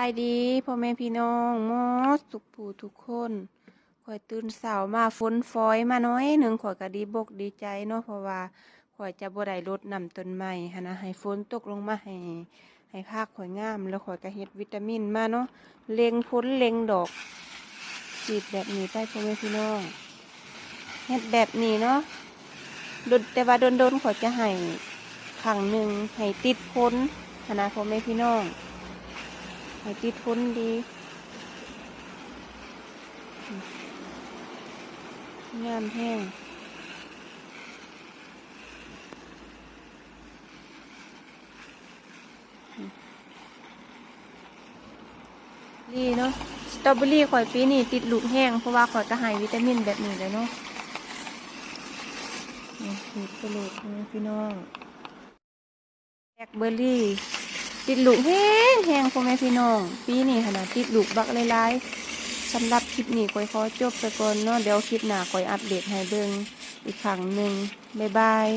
ายดีพ่อแม่พี่น้องหมดทุกผู้ทุกคนข่อยตื่นเช้ามาฝนฟอยมาน้อยหนึ่งข่อยก็ดีบกดีใจเนาะเพราะว่าข่อยจะบ่ได้รดน้ำต้นไม้หั้นะให้ฝนตกลงมาให้ให้ภาคข่อยงาม แล้วข่อยก็เฮ็ดวิตามินมาเนาะเล็งผลเล็งดอกฉีดแบบนี้ไปพ่อแม่พี่น้องเฮ็ดแบบนี้เนาะดนแต่ว่าโดนๆข่อยจะให้ครั้งหนึ่งให้ติดพ้นหั้นนะพ่อแม่พี่น้อง ให้ติดพ้นดีงามแห้งดีเนาะสตรอเบอรี่ข่อยปีนี้ติดลูกแห้งเพราะว่าข่อยก็ให้วิตามินแบบนี้เลยเนาะนี่ติดไปเลยนะพี่น้องแบล็คเบอร์รี่ ติดลูกแห้งแห้งพ่อแม่พี่น้อง ปีนี้ขนาดติดลูกบักหลายๆสำหรับคลิปนี้ค่อยขอจบไปก่อนเนาะเดี๋ยวคลิปหน้าค่อยอัปเดตให้เบิ่งอีกครั้งหนึ่งบ๊ายบาย